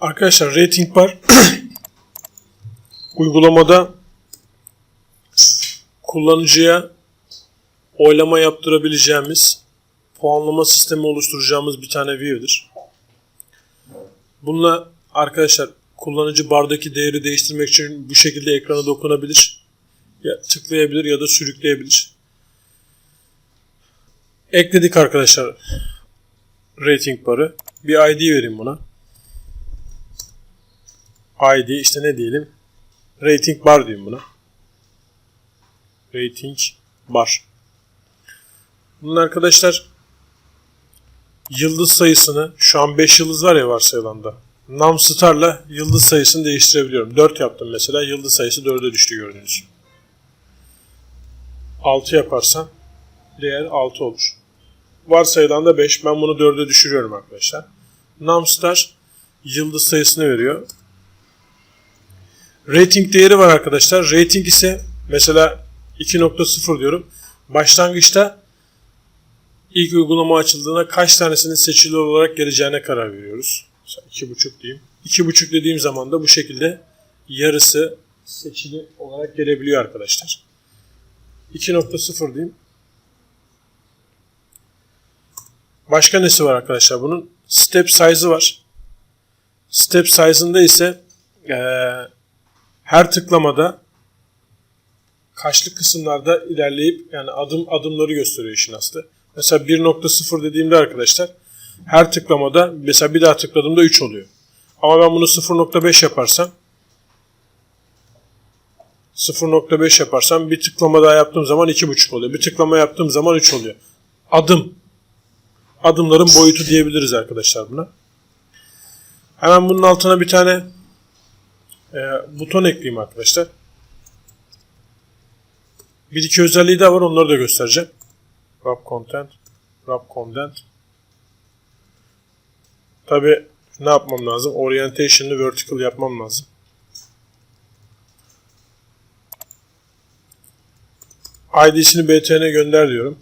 Arkadaşlar rating bar uygulamada kullanıcıya oylama yaptırabileceğimiz puanlama sistemi oluşturacağımız bir tane view'dir. Bununla arkadaşlar kullanıcı bardaki değeri değiştirmek için bu şekilde ekrana dokunabilir. Ya tıklayabilir ya da sürükleyebilir. Ekledik arkadaşlar rating barı. Bir ID vereyim buna. ID işte ne diyelim? Rating bar diyeyim buna. Rating bar. Bunun arkadaşlar yıldız sayısını şu an 5 yıldız var ya varsayılanda. Num star'la yıldız sayısını değiştirebiliyorum. 4 yaptım mesela. Yıldız sayısı 4'e düştü gördüğünüz gibi. 6 yaparsam değer 6 olur. Varsayılan da 5. Ben bunu 4'e düşürüyorum arkadaşlar. Numstar yıldız sayısını veriyor. Rating değeri var arkadaşlar. Rating ise mesela 2.0 diyorum. Başlangıçta ilk uygulama açıldığında kaç tanesinin seçili olarak geleceğine karar veriyoruz. Mesela 2.5 diyeyim. 2.5 dediğim zaman da bu şekilde yarısı seçili olarak gelebiliyor arkadaşlar. 2.0 diyeyim. Başka nesi var arkadaşlar bunun? Step size'ı var. Step size'ında ise ee, her tıklamada kaçlı kısımlarda ilerleyip yani adım adımları gösteriyor işin aslı. Mesela 1.0 dediğimde arkadaşlar her tıklamada mesela bir daha tıkladığımda 3 oluyor. Ama ben bunu 0.5 yaparsam 0.5 yaparsam bir tıklama daha yaptığım zaman 2.5 oluyor. Bir tıklama yaptığım zaman 3 oluyor. Adım. Adımların boyutu diyebiliriz arkadaşlar buna. Hemen bunun altına bir tane e, buton ekleyeyim arkadaşlar. Bir iki özelliği daha var onları da göstereceğim. Wrap content, wrap content. Tabi ne yapmam lazım? Orientation'ı vertical yapmam lazım. ID'sini btn'e gönder diyorum.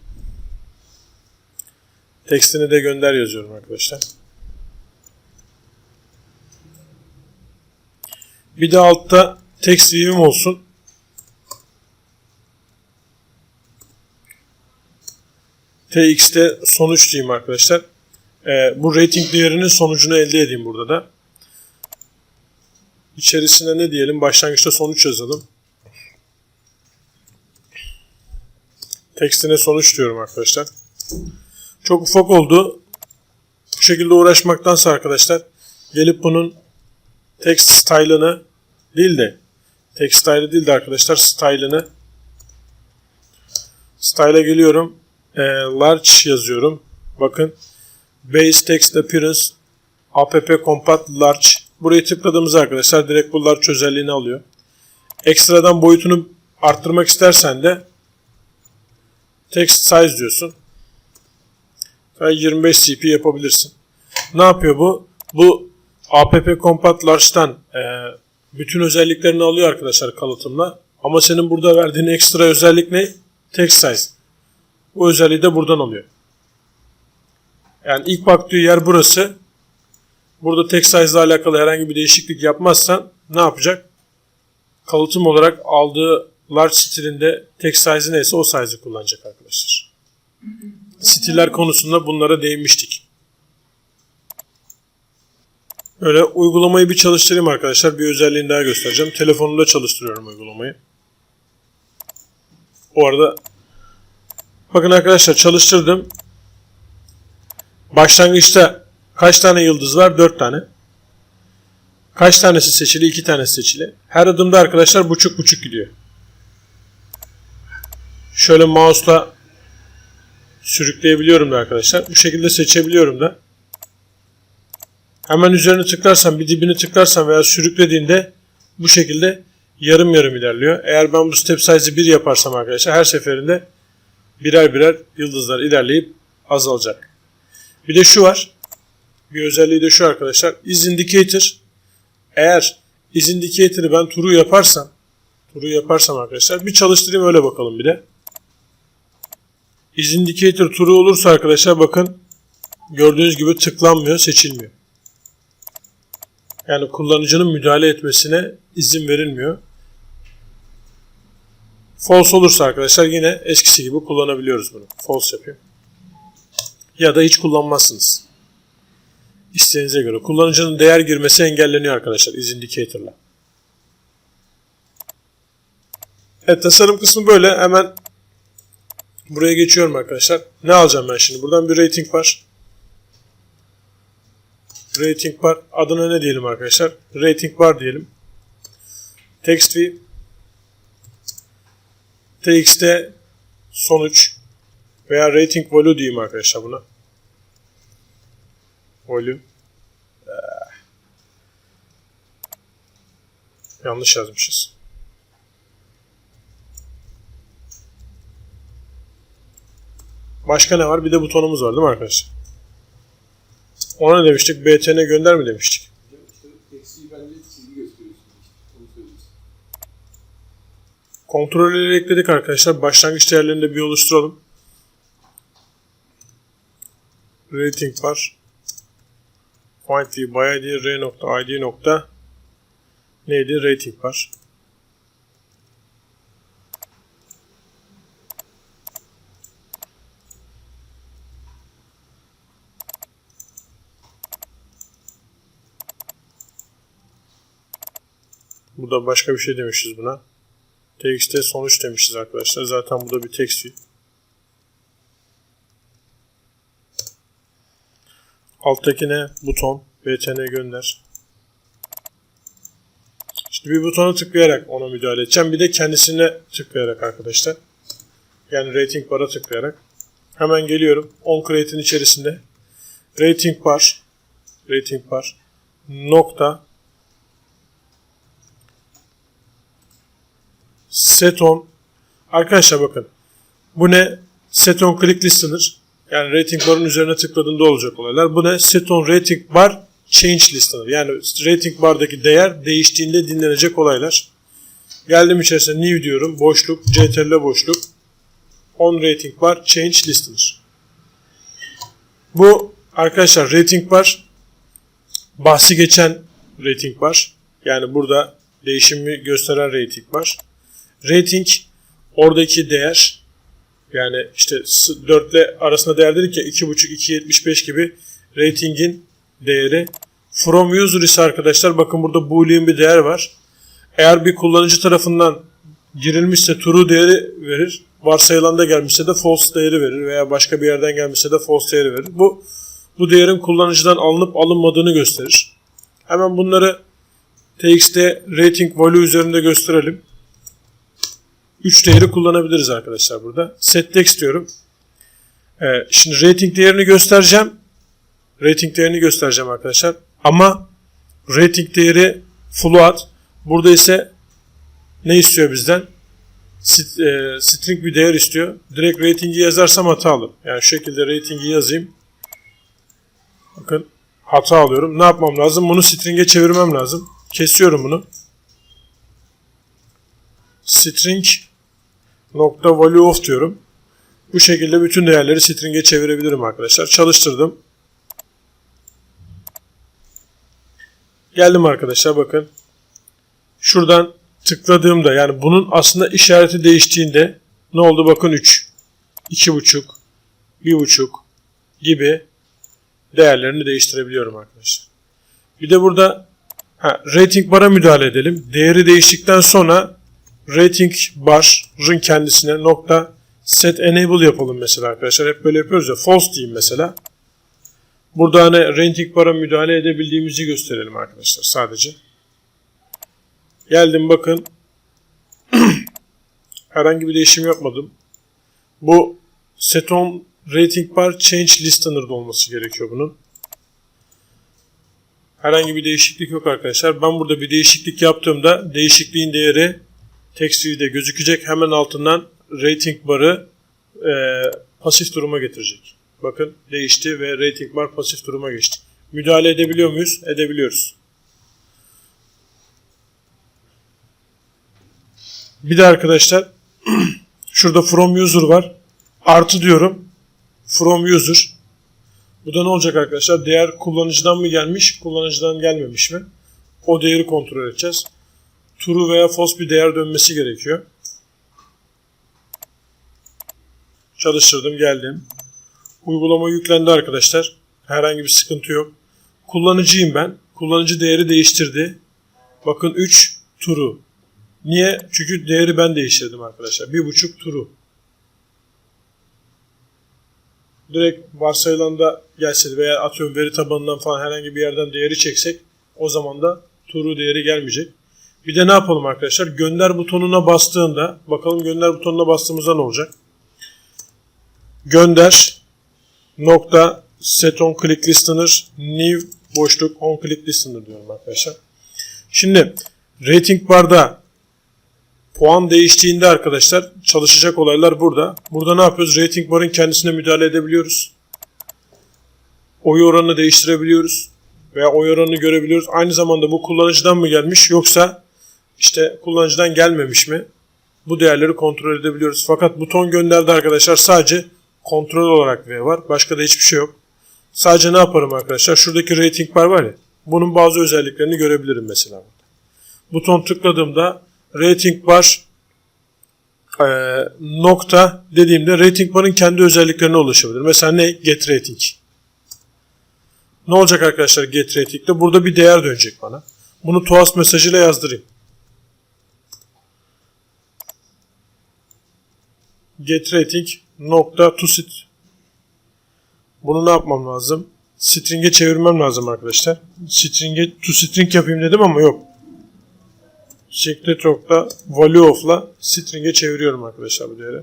Tekstini de gönder yazıyorum arkadaşlar. Bir de altta text view'im olsun. TX'te sonuç diyeyim arkadaşlar. Ee, bu rating değerinin sonucunu elde edeyim burada da. İçerisine ne diyelim? Başlangıçta sonuç yazalım. Tekstine sonuç diyorum arkadaşlar. Çok ufak oldu. Bu şekilde uğraşmaktansa arkadaşlar gelip bunun text style'ını değil de text style'ı değil de arkadaşlar style'ını style'a geliyorum. E, large yazıyorum. Bakın base text appearance app compat large burayı tıkladığımız arkadaşlar direkt bu large özelliğini alıyor. Ekstradan boyutunu arttırmak istersen de text size diyorsun. 25 cp yapabilirsin. Ne yapıyor bu? Bu app compat large'dan e, bütün özelliklerini alıyor arkadaşlar kalıtımla. Ama senin burada verdiğin ekstra özellik ne? Text size. Bu özelliği de buradan alıyor. Yani ilk baktığı yer burası. Burada text size ile alakalı herhangi bir değişiklik yapmazsan ne yapacak? Kalıtım olarak aldığı large stilinde text size neyse o size'ı kullanacak arkadaşlar. Stiller konusunda bunlara değinmiştik. Öyle uygulamayı bir çalıştırayım arkadaşlar. Bir özelliğini daha göstereceğim. Telefonumda çalıştırıyorum uygulamayı. O arada bakın arkadaşlar çalıştırdım. Başlangıçta kaç tane yıldız var? 4 tane. Kaç tanesi seçili? 2 tanesi seçili. Her adımda arkadaşlar buçuk buçuk gidiyor. Şöyle mouse'la sürükleyebiliyorum da arkadaşlar. Bu şekilde seçebiliyorum da. Hemen üzerine tıklarsam, bir dibini tıklarsam veya sürüklediğinde bu şekilde yarım yarım ilerliyor. Eğer ben bu step size'ı 1 yaparsam arkadaşlar her seferinde birer birer yıldızlar ilerleyip azalacak. Bir de şu var. Bir özelliği de şu arkadaşlar. Is indicator. Eğer is indicator'ı ben turu yaparsam turu yaparsam arkadaşlar bir çalıştırayım öyle bakalım bir de. Is indicator turu olursa arkadaşlar bakın gördüğünüz gibi tıklanmıyor, seçilmiyor. Yani kullanıcının müdahale etmesine izin verilmiyor. False olursa arkadaşlar yine eskisi gibi kullanabiliyoruz bunu. False yapayım. Ya da hiç kullanmazsınız. İsteğinize göre. Kullanıcının değer girmesi engelleniyor arkadaşlar is indicator'la. Evet tasarım kısmı böyle. Hemen buraya geçiyorum arkadaşlar. Ne alacağım ben şimdi? Buradan bir rating var. Rating bar. Adına ne diyelim arkadaşlar? Rating bar diyelim. Text view. TXT sonuç veya rating value diyeyim arkadaşlar buna. Value. Ee, yanlış yazmışız. Başka ne var? Bir de butonumuz var değil mi arkadaşlar? Ona ne demiştik? BTN gönder mi demiştik? Kontrolleri ekledik arkadaşlar. Başlangıç değerlerini de bir oluşturalım. Rating var. Find view by id, r nokta id nokta neydi? Rating var. Burada başka bir şey demişiz buna. TXT sonuç demişiz arkadaşlar. Zaten bu da bir text view. Alttakine buton btn gönder. Şimdi bir butona tıklayarak ona müdahale edeceğim. Bir de kendisine tıklayarak arkadaşlar. Yani rating bar'a tıklayarak. Hemen geliyorum. On create'in içerisinde rating bar rating bar nokta Seton arkadaşlar bakın bu ne Seton click listener yani rating üzerine tıkladığında olacak olaylar. Bu ne Seton rating bar change listener yani rating bardaki değer değiştiğinde dinlenecek olaylar. Geldim içerisine new diyorum boşluk ctrl boşluk on rating bar change listener. Bu arkadaşlar rating bar bahsi geçen rating var. Yani burada değişimi gösteren rating var. Rating oradaki değer yani işte 4 ile arasında değer dedik ya 2.5 2.75 gibi ratingin değeri. From user ise arkadaşlar bakın burada boolean bir değer var. Eğer bir kullanıcı tarafından girilmişse true değeri verir. Varsayılanda gelmişse de false değeri verir veya başka bir yerden gelmişse de false değeri verir. Bu bu değerin kullanıcıdan alınıp alınmadığını gösterir. Hemen bunları txt rating value üzerinde gösterelim. 3 değeri kullanabiliriz arkadaşlar burada. Set text diyorum. Ee, şimdi rating değerini göstereceğim. Rating değerini göstereceğim arkadaşlar. Ama rating değeri float. Burada ise ne istiyor bizden? St- e, string bir değer istiyor. Direkt ratingi yazarsam hatalı. Yani şu şekilde ratingi yazayım. Bakın hata alıyorum. Ne yapmam lazım? Bunu string'e çevirmem lazım. Kesiyorum bunu. String nokta value of diyorum. Bu şekilde bütün değerleri string'e çevirebilirim arkadaşlar. Çalıştırdım. Geldim arkadaşlar bakın. Şuradan tıkladığımda yani bunun aslında işareti değiştiğinde ne oldu bakın 3, 2.5, 1.5 gibi değerlerini değiştirebiliyorum arkadaşlar. Bir de burada ha, rating bar'a müdahale edelim. Değeri değiştikten sonra rating bar'ın kendisine nokta set enable yapalım mesela arkadaşlar. Hep böyle yapıyoruz ya. False diyeyim mesela. Burada hani rating bar'a müdahale edebildiğimizi gösterelim arkadaşlar sadece. Geldim bakın. Herhangi bir değişim yapmadım. Bu set on rating bar change listener'da olması gerekiyor bunun. Herhangi bir değişiklik yok arkadaşlar. Ben burada bir değişiklik yaptığımda değişikliğin değeri view'de gözükecek. Hemen altından rating bar'ı e, pasif duruma getirecek. Bakın değişti ve rating bar pasif duruma geçti. Müdahale edebiliyor muyuz? Edebiliyoruz. Bir de arkadaşlar şurada from user var. Artı diyorum. From user. Bu da ne olacak arkadaşlar? Değer kullanıcıdan mı gelmiş, kullanıcıdan gelmemiş mi? o değeri kontrol edeceğiz. True veya false bir değer dönmesi gerekiyor. Çalıştırdım geldim. Uygulama yüklendi arkadaşlar. Herhangi bir sıkıntı yok. Kullanıcıyım ben. Kullanıcı değeri değiştirdi. Bakın 3 turu. Niye? Çünkü değeri ben değiştirdim arkadaşlar. 1.5 turu. Direkt varsayılan da gelseydi veya atıyorum veri tabanından falan herhangi bir yerden değeri çeksek o zaman da turu değeri gelmeyecek. Bir de ne yapalım arkadaşlar? Gönder butonuna bastığında bakalım gönder butonuna bastığımızda ne olacak? Gönder nokta set on click listener new boşluk on click listener diyorum arkadaşlar. Şimdi rating barda puan değiştiğinde arkadaşlar çalışacak olaylar burada. Burada ne yapıyoruz? Rating barın kendisine müdahale edebiliyoruz. Oy oranını değiştirebiliyoruz. Veya oy oranını görebiliyoruz. Aynı zamanda bu kullanıcıdan mı gelmiş yoksa işte kullanıcıdan gelmemiş mi? Bu değerleri kontrol edebiliyoruz. Fakat buton gönderdi arkadaşlar sadece kontrol olarak V var. Başka da hiçbir şey yok. Sadece ne yaparım arkadaşlar? Şuradaki rating bar var ya. Bunun bazı özelliklerini görebilirim mesela. Buton tıkladığımda rating bar e, nokta dediğimde rating barın kendi özelliklerine ulaşabilir. Mesela ne? Get rating. Ne olacak arkadaşlar get rating'de? Burada bir değer dönecek bana. Bunu TOAS mesajıyla yazdırayım. Get rating nokta to sit. Bunu ne yapmam lazım? String'e çevirmem lazım arkadaşlar. String'e to string yapayım dedim ama yok. Secret nokta value of'la string'e çeviriyorum arkadaşlar bu değeri.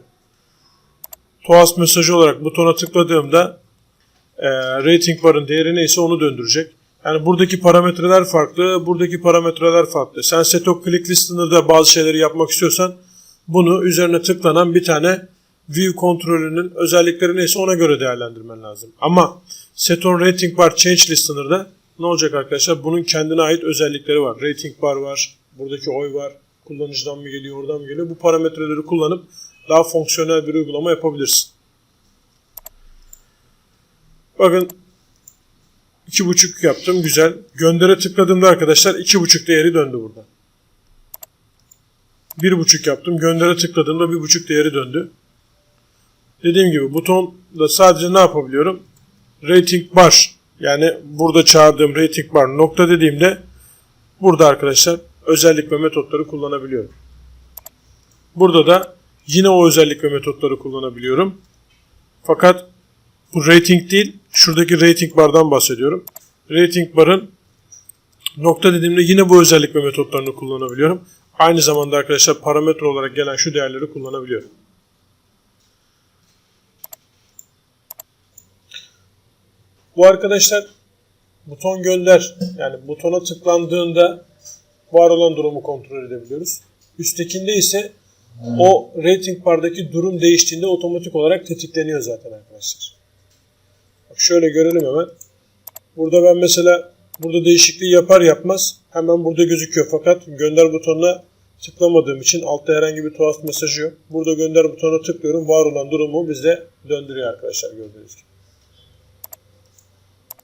TOAS mesajı olarak butona tıkladığımda e, rating barın değeri neyse onu döndürecek. Yani buradaki parametreler farklı, buradaki parametreler farklı. Sen setup click listener'da bazı şeyleri yapmak istiyorsan bunu üzerine tıklanan bir tane view kontrolünün özellikleri neyse ona göre değerlendirmen lazım. Ama set on rating bar change listener'da ne olacak arkadaşlar? Bunun kendine ait özellikleri var. Rating bar var, buradaki oy var, kullanıcıdan mı geliyor, oradan mı geliyor? Bu parametreleri kullanıp daha fonksiyonel bir uygulama yapabilirsin. Bakın 2.5 yaptım. Güzel. Göndere tıkladığımda arkadaşlar 2.5 değeri döndü burada. 1.5 yaptım. Göndere tıkladığımda 1.5 değeri döndü. Dediğim gibi butonda sadece ne yapabiliyorum? Rating bar yani burada çağırdığım rating bar nokta dediğimde burada arkadaşlar özellik ve metotları kullanabiliyorum. Burada da yine o özellik ve metotları kullanabiliyorum. Fakat bu rating değil, şuradaki rating bardan bahsediyorum. Rating barın nokta dediğimde yine bu özellik ve metotlarını kullanabiliyorum. Aynı zamanda arkadaşlar parametre olarak gelen şu değerleri kullanabiliyorum. Bu arkadaşlar buton gönder yani butona tıklandığında var olan durumu kontrol edebiliyoruz. Üsttekinde ise o rating bardaki durum değiştiğinde otomatik olarak tetikleniyor zaten arkadaşlar. Bak şöyle görelim hemen. Burada ben mesela burada değişikliği yapar yapmaz hemen burada gözüküyor. Fakat gönder butonuna tıklamadığım için altta herhangi bir tuhaf mesajı yok. Burada gönder butonuna tıklıyorum. Var olan durumu bize döndürüyor arkadaşlar gördüğünüz gibi.